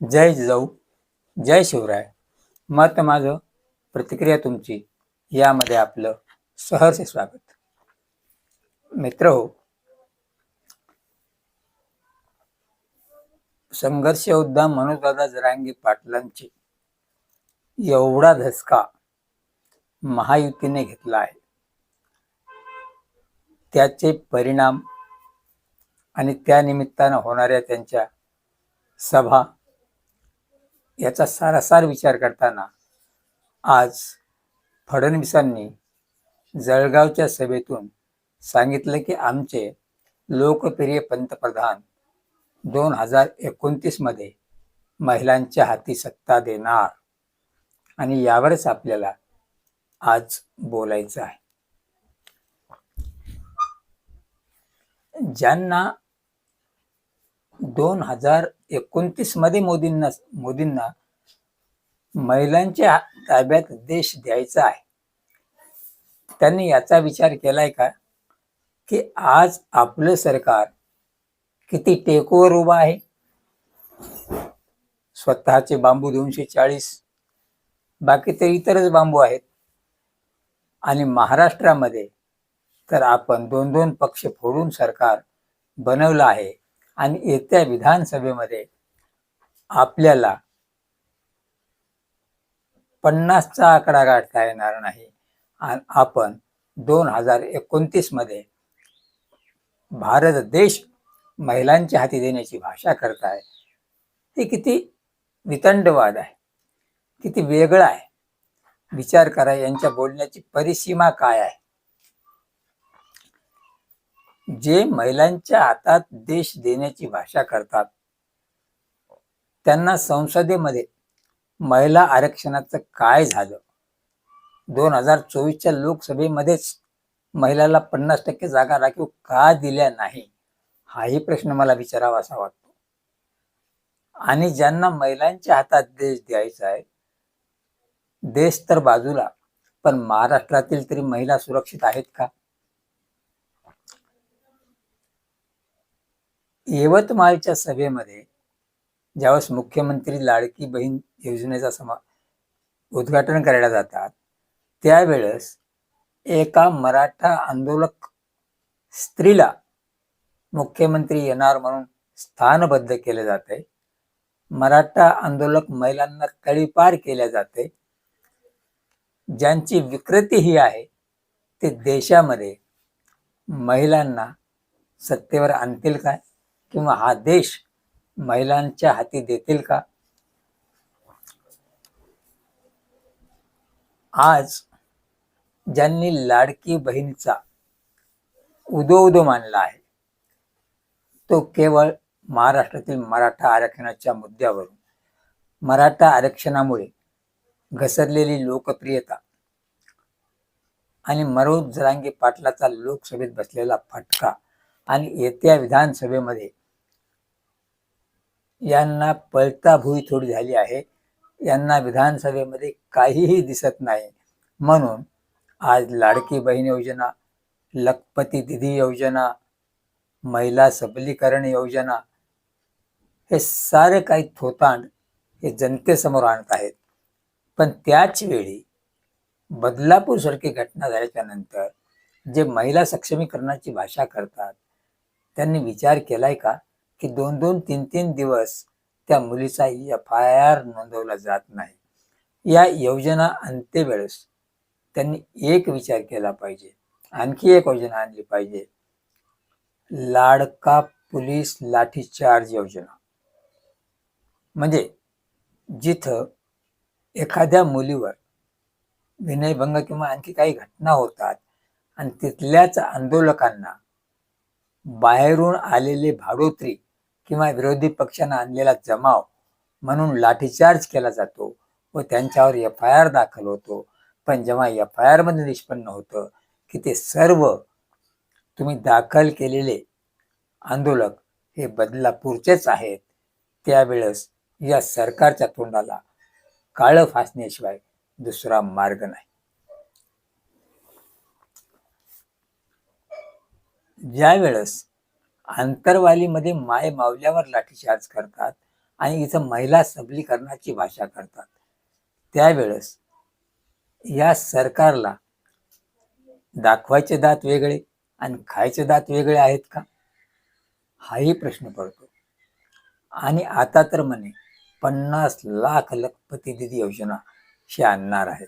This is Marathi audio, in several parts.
जय जाऊ जय शिवराय. मत माझं प्रतिक्रिया तुमची यामध्ये आपलं सहर्ष स्वागत. मित्र हो संघर्ष योद्धा मनोजदादा जरांगी पाटलांची एवढा धसका महायुतीने घेतला आहे. त्याचे परिणाम आणि त्यानिमित्तानं होणाऱ्या त्यांच्या सभा याचा सारासार विचार करताना आज फडणवीसांनी जळगावच्या सभेतून सांगितलं की आमचे लोकप्रिय पंतप्रधान दोन हजार एकोणतीसमध्ये महिलांच्या हाती सत्ता देणार आणि यावरच आपल्याला आज बोलायचं आहे. ज्यांना दोन हजार एकोणतीसमध्ये मोदींना मोदींना महिलांच्या ताब्यात देश द्यायचा आहे. त्यांनी याचा विचार केलाय का? की आज आपलं सरकार किती टेकवर उभं आहे? स्वतःचे बांबू दोनशे चाळीस बाकी तर इतरच बांबू आहेत. आणि महाराष्ट्रामध्ये तर आपण दोन दोन पक्ष फोडून सरकार बनवलं आहे. आणि येत्या विधानसभेमध्ये आपल्याला पन्नासचा आकडा गाठता येणार नाही. आणि आपण दोन हजार एकोणतीसमध्ये भारत देश महिलांच्या हाती देण्याची भाषा करताय. हे किती वितंडवाद आहे. किती वेगळं आहे. विचार करा यांच्या बोलण्याची परिसीमा काय आहे? जे महिलांच्या हातात देश देण्याची भाषा करतात त्यांना संसदेमध्ये महिला आरक्षणाचं काय झालं? दोन हजार चोवीसच्या लोकसभेमध्येच महिलाला पन्नास टक्के जागा राखीव का दिल्या नाही? हाही प्रश्न मला विचारावा असा वाटतो. आणि ज्यांना महिलांच्या हातात देश द्यायचा आहे देश तर बाजूला पण महाराष्ट्रातील तरी महिला सुरक्षित आहेत का? यवतमाळच्या सभेमध्ये ज्यावेळेस मुख्यमंत्री लाडकी बहीण योजनेचा समा उद्घाटन करायला जातात त्यावेळेस एका मराठा आंदोलक स्त्रीला मुख्यमंत्री येणार म्हणून स्थानबद्ध केले जाते. मराठा आंदोलक महिलांना तळीपार केल्या जाते. ज्यांची विकृती ही आहे ते देशामध्ये महिलांना सत्तेवर आणतील काय? किंवा हा देश महिलांच्या हाती देतील का? आज ज्यांनी लाडकी बहिणीचा उदो उदो मानला आहे तो केवळ महाराष्ट्रातील मराठा आरक्षणाच्या मुद्द्यावरून मराठा आरक्षणामुळे घसरलेली लोकप्रियता आणि मनोज जरांगे पाटलाचा लोकसभेत बसलेला फटका आणि येत्या विधानसभेमध्ये यांना पळताभुई थोडी झाली आहे. यांना विधानसभेमध्ये काहीही दिसत नाही. म्हणून आज लाडकी बहीण योजना लखपती दिदी योजना महिला सबलीकरण योजना हे सारे काही थोतांड हे जनतेसमोर आणत आहेत. पण त्याच वेळी बदलापूर सारखी घटना झाल्याच्यानंतर जे महिला सक्षमीकरणाची भाषा करतात त्यांनी विचार केलाय का? की दोन दोन तीन तीन दिवस त्या मुलीचा एफ आय आर नोंदवला जात नाही. या योजना अंत्यवेळेस त्यांनी एक विचार केला पाहिजे. आणखी एक योजना आणली पाहिजे. लाडका पोलीस लाठीचार्ज योजना. म्हणजे जिथं एखाद्या मुलीवर विनयभंग किंवा आणखी काही घटना होतात आणि तिथल्याच आंदोलकांना बाहेरून आलेले भाडोत्री किंवा विरोधी पक्षानं आणलेला जमाव म्हणून लाठीचार्ज केला जातो व त्यांच्यावर एफ आय आर दाखल होतो. पण जेव्हा एफ आय आरमध्ये निष्पन्न होतं की ते सर्व तुम्ही दाखल केलेले आंदोलक हे बदलापूरचेच आहेत त्यावेळेस या सरकारच्या तोंडाला काळं फासण्याशिवाय दुसरा मार्ग नाही. ज्या वेळेस आंतरवालीमध्ये माय मावल्यावर लाठीचार्ज करतात आणि इथं महिला सबलीकरणाची भाषा करतात. त्यावेळेस या सरकारला दाखवायचे दात वेगळे आणि खायचे दात वेगळे आहेत का? हाही प्रश्न पडतो. आणि आता तर म्हणे पन्नास लाख लखपती दिदी योजना हे आणणार आहेत.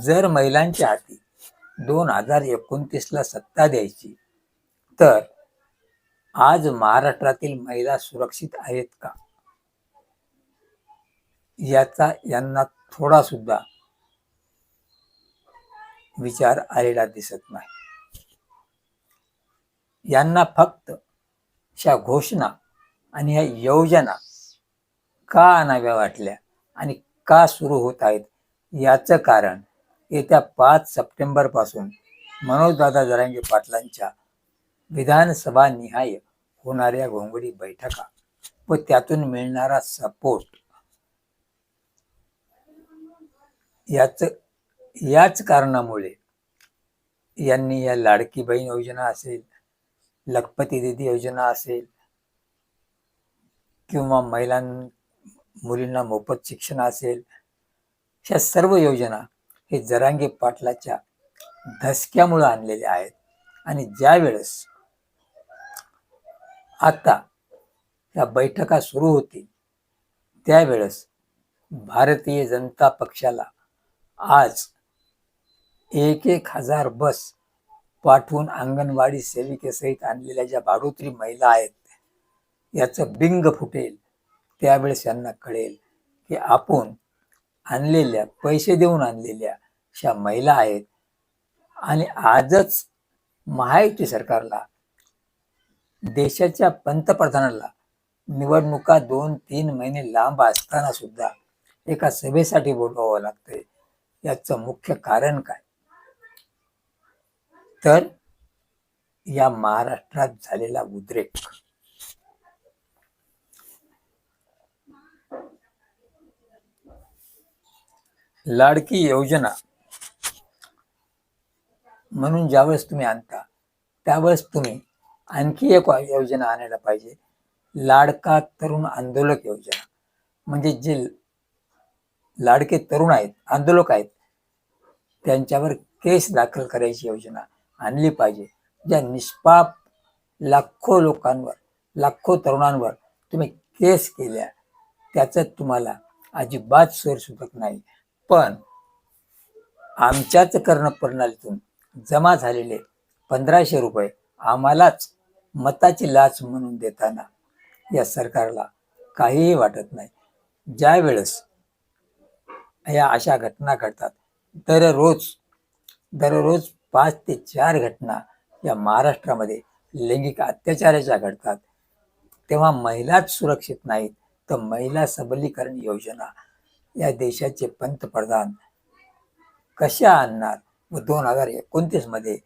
जर महिलांच्या हाती दोन हजार एकोणतीसला सत्ता द्यायची. तर आज महाराष्ट्रातील महिला सुरक्षित आहेत का? याचा यांना थोडा सुद्धा विचार आलेला दिसत नाही. यांना फक्त ह्या घोषणा आणि ह्या योजना का आणाव्या वाटल्या आणि का सुरू होत आहेत याचं कारण येत्या पाच सप्टेंबरपासून मनोजदादा जरांगे पाटलांच्या विधानसभा निहाय होणाऱ्या घोंगडी बैठका व त्यातून मिळणारा सपोर्ट याच याच कारणामुळे यांनी या लाडकी बहीण योजना असेल लखपती दिदी योजना असेल किंवा महिलां मुलींना मोफत शिक्षण असेल या सर्व योजना हे जरांगे पाटलाच्या धसक्यामुळे आणलेले आहेत. आणि ज्या वेळेस आता या बैठका सुरू होतील त्यावेळेस भारतीय जनता पक्षाला आज एक एक हजार बस पाठवून अंगणवाडी सेविकेसहित आणलेल्या ज्या भाडोत्री महिला आहेत याचं बिंग फुटेल. त्यावेळेस यांना कळेल की आपण आणलेल्या पैसे देऊन आणलेल्या अशा महिला आहेत. आणि आजच महायुती सरकारला देशाच्या पंतप्रधानाला निवडणुका दोन तीन महिने लांब असताना सुद्धा एका सभेसाठी बोलवावं लागतंय. याचं मुख्य कारण काय? तर या महाराष्ट्रात झालेला उद्रेक. लाडकी योजना म्हणून ज्यावेळेस तुम्ही आणता त्यावेळेस तुम्ही आणखी एक योजना आणायला पाहिजे. लाडका तरुण आंदोलक योजना. म्हणजे जे लाडके तरुण आहेत आंदोलक आहेत त्यांच्यावर केस दाखल करायची योजना आणली पाहिजे. ज्या निष्पाप लाखो लोकांवर लाखो तरुणांवर तुम्ही केस केल्या त्याचं तुम्हाला अजिबात सोय सुटत नाही. पण आमच्याच कर्ण प्रणालीतून जमा झालेले पंधराशे रुपये आम्हालाच मताची लाच म्हणून देताना या सरकारला काहीही वाटत नाही. ज्या वेळेस या अशा घटना घडतात दररोज दररोज पाच ते चार घटना या महाराष्ट्रामध्ये लैंगिक अत्याचाराच्या घडतात. तेव्हा महिलाच सुरक्षित नाहीत तर महिला सबलीकरण योजना या देशाचे पंतप्रधान कशा आणणार? व दोन हजार एकोणतीसमध्ये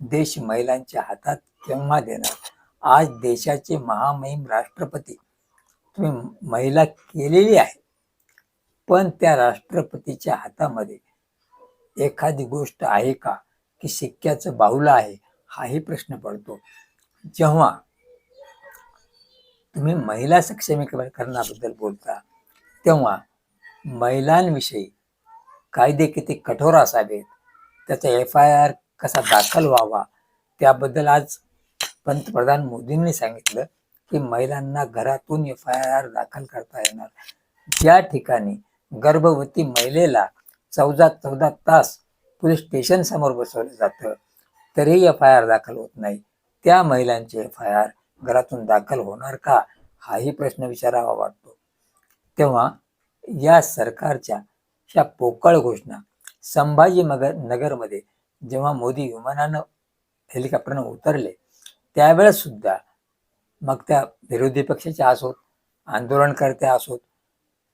देश महिलांच्या हातात केव्हा देणार? आज देशाचे महामहिम राष्ट्रपती. तुम्ही महिला केलेली आहे. पण त्या राष्ट्रपतीच्या हातामध्ये एखादी गोष्ट आहे का? की शिक्क्याचं बाहुलं आहे? हाही प्रश्न पडतो. जेव्हा तुम्ही महिला सक्षमीकरणाबद्दल बोलता तेव्हा महिलांविषयी कायदे किती कठोर असावेत त्याचा एफ आय आर कसा दाखल व्हावा त्याबद्दल आज पंतप्रधान मोदींनी सांगितलं की महिलांना घरातून एफ आय आर दाखल करता येणार. ज्या ठिकाणी गर्भवती महिलेला चौदा चौदा तास पोलीस स्टेशन समोर बसवलं जातं तरीही एफ आय आर दाखल होत नाही. त्या महिलांचे एफ आय आर घरातून दाखल होणार का हाही प्रश्न विचारावा वाटतो. तेव्हा या सरकारच्या ह्या पोकळ घोषणा संभाजी मगर नगरमध्ये जेव्हा मोदी विमानानं हेलिकॉप्टरनं उतरले त्यावेळेस सुद्धा मग त्या विरोधी पक्षाच्या असोत आंदोलनकर्त्या असोत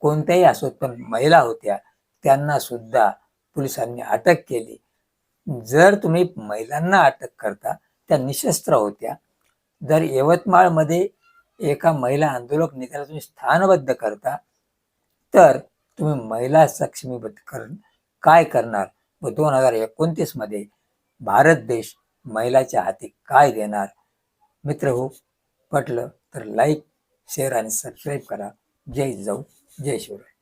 कोणत्याही असोत पण महिला होत्या त्यांना सुद्धा पोलिसांनी अटक केली. जर तुम्ही महिलांना अटक करता त्या निशस्त्र होत्या. जर यवतमाळमध्ये एका महिला आंदोलक नेत्याला तुम्ही स्थानबद्ध करता तर तुम्ही महिला सक्षमीकरण काय करणार? व दोन हजार एकोणतीसमध्ये भारत देश महिलाच्या हाती काय देणार? मित्र हो पटलं तर लाईक शेअर आणि सबस्क्राईब करा. जय जाऊ जय शिवराय.